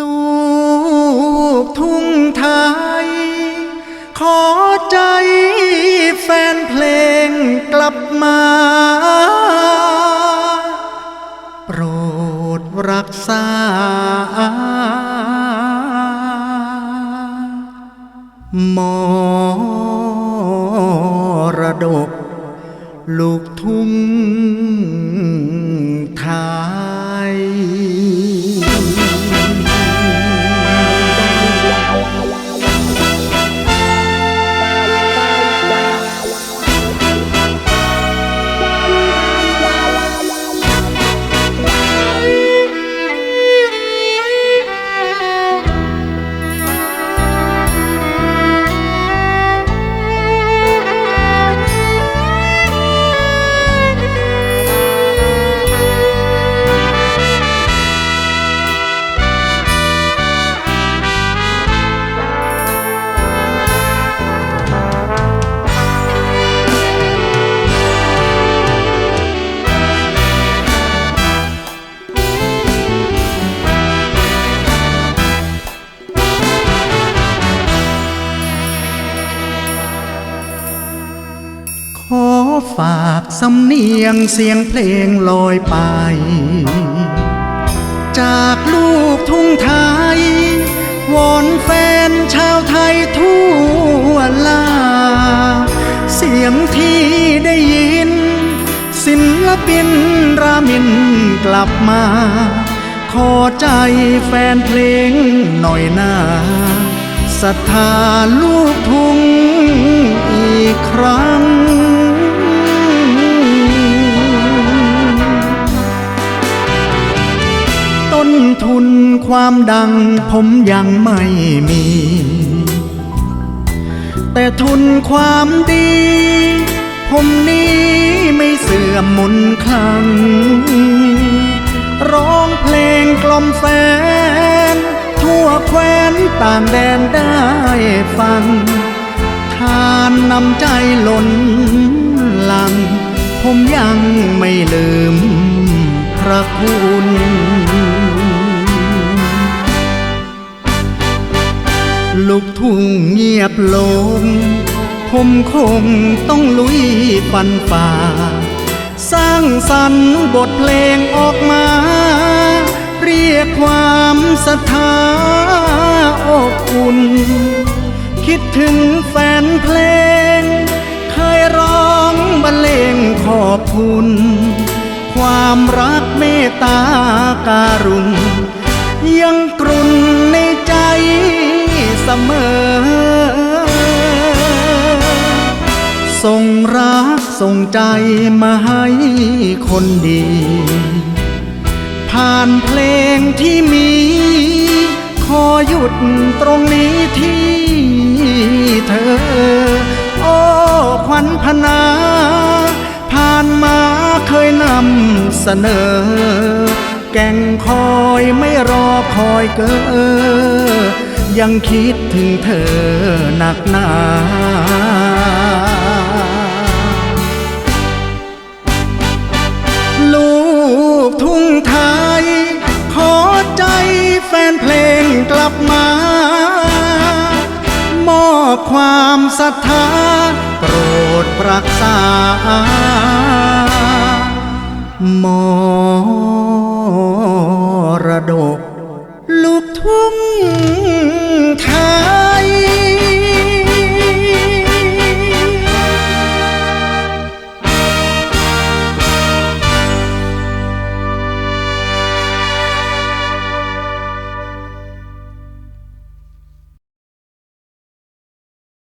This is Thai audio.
ลูกทุ่งไทย ขอใจแฟนเพลงกลับมา โปรดรักษา มรดก ลูกทุ่ง ฝากสำเนียงเสียงเพลงลอยไป จากลูกทุ่งไทยวอนแฟนชาวไทยทั่วลา เสียงที่ได้ยิน ศิลปินรามินกลับมา ขอใจแฟนเพลงหน่อยหน้าศรัทธาลูกทุ่ง นทุนความดังผมยังไม่มี แต่ทุนความดี ผมนี้ไม่เสื่อมมนคลัง ร้องเพลงกล่อมแฟน ทั่วแคว้นต่างแดนได้ฟัง ทานนำใจล้นหลัง ผมยังไม่ลืมพระคุณ ลูกทุ่งเงียบลงผมคงต้องลุยฟันฝ่า สร้างสรรค์บทเพลงออกมา เรียกความศรัทธาอบอุ่น คิดถึงแฟนเพลง เคยร้องบรรเลงขอบคุณ ความรักเมตตาการุณยังกรุ มอ ส่งรักส่งใจมาให้คนดี ผ่านเพลงที่มี ขอหยุดตรงนี้ที่เธอ โอ้ควันพนา ผ่านมาเคยนำเสนอ แก่งคอยไม่รอคอยเกอ ยังคิดถึงเธอหนักหนาลูกทุ่งไทย ขอใจแฟนเพลงกลับมา มอบความศรัทธาโปรดรักษามร